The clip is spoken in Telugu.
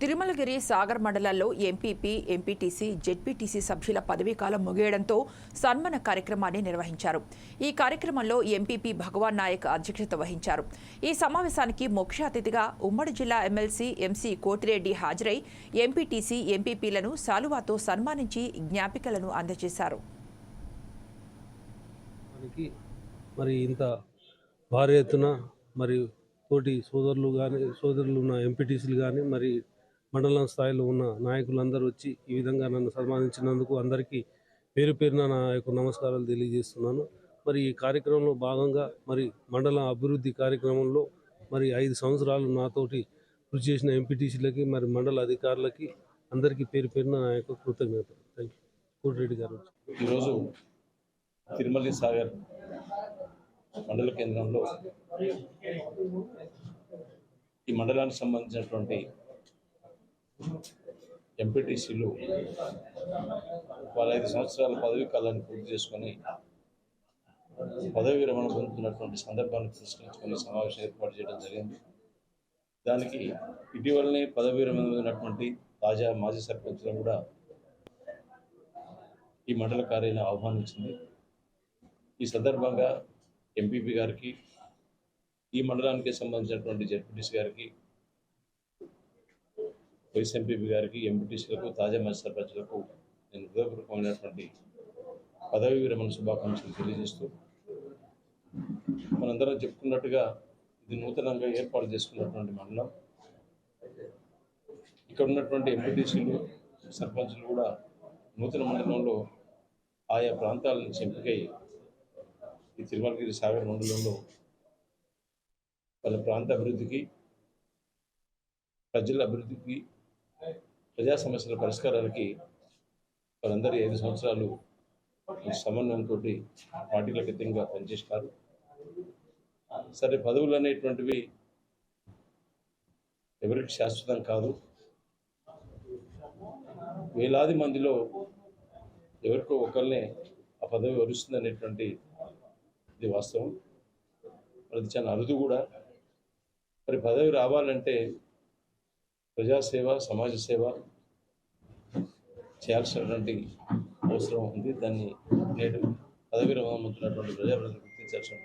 తిరుమలగిరి సాగర్ మండలాల్లో ఎంపీపీ ఎంపీటీసీ జెడ్పీటీసీ సభ్యుల పదవీకాలం ముగియడంతో సన్మాన కార్యక్రమాన్ని నిర్వహించారు. ఈ కార్యక్రమంలో ఎంపీపీ భగవాన్ నాయక్ అధ్యక్షత వహించారు. ఈ సమావేశానికి ముఖ్య అతిథిగా ఉమ్మడి జిల్లా ఎమ్మెల్సీ ఎంసీ కోటిరెడ్డి హాజరై ఎంపీటీసీ ఎంపీపీలను శాలువాతో సన్మానించి జ్ఞాపికలను అందజేశారు. మరి ఇంత భారీ ఎత్తున మరి తోటి సోదరులు కానీ సోదరులు ఉన్న ఎంపీటీసీలు కానీ మరి మండలం స్థాయిలో ఉన్న నాయకులందరూ వచ్చి ఈ విధంగా నన్ను సన్మానించినందుకు అందరికీ పేరు పేరున నా యొక్క నమస్కారాలు తెలియజేస్తున్నాను. మరి ఈ కార్యక్రమంలో భాగంగా మరి మండల అభివృద్ధి కార్యక్రమంలో మరి ఐదు సంవత్సరాలు నాతోటి కృషి చేసిన ఎంపీటీసీలకి మరి మండల అధికారులకి అందరికీ పేరు పేరున నా యొక్క కృతజ్ఞతలు. థ్యాంక్ యూ కోటిరెడ్డి గారు ఈరోజు తిరుమలి సాగర్ మండల కేంద్రంలో ఈ మండలానికి సంబంధించినటువంటి ఎంపీటీసీలు వాళ్ళ ఐదు సంవత్సరాల పదవీ కాలాన్ని పూర్తి చేసుకొని పదవి విరమణ పొందుతున్నటువంటి సందర్భాన్ని పురస్కరించుకొని సమావేశం ఏర్పాటు చేయడం జరిగింది. దానికి ఇటీవలనే పదవి విరమణ పొందినటువంటి తాజా మాజీ సర్పంచ్లను కూడా ఈ మండల కార్యాలయం ఆహ్వానించింది. ఈ సందర్భంగా ఎంపీపీ గారికి ఈ మండలానికి సంబంధించినటువంటి జడ్పీటీసీ గారికి వైస్ ఎంపీపీ గారికి ఎంపీటీసీలకు తాజా మంచి సర్పంచులకు నేను హృదయపూర్వకమైనటువంటి పదవి విరమణ శుభాకాంక్షలు తెలియజేస్తూ మనందరం చెప్పుకున్నట్టుగా ఇది నూతనంగా ఏర్పాటు చేసుకున్నటువంటి మండలం. ఇక్కడ ఉన్నటువంటి ఎంపీటీసీలు సర్పంచులు కూడా నూతన మండలంలో ఆయా ప్రాంతాల నుంచి ఎంపికై ఈ తిరుమలగిరి సాగర్ మండలంలో వాళ్ళ ప్రాంత అభివృద్ధికి ప్రజల అభివృద్ధికి ప్రజా సమస్యల పరిష్కారాలకి వారందరూ ఐదు సంవత్సరాలు సమన్వయంతో పార్టీలకు అతీతంగా పనిచేస్తారు. సరే పదవులు అనేటువంటివి ఎవరికి శాశ్వతం కాదు. వేలాది మందిలో ఎవరికో ఒకరినే ఆ పదవి వరుస్తుంది అనేటువంటి ఇది వాస్తవం. అది చాలా అరుదు కూడా. మరి పదవి రావాలంటే ప్రజాసేవ సమాజ సేవ చేయాల్సినటువంటి అవసరం ఉంది. దాన్ని నేడు పదవి రమణించినటువంటి ప్రజాప్రతినిధులు గుర్తించాల్సిన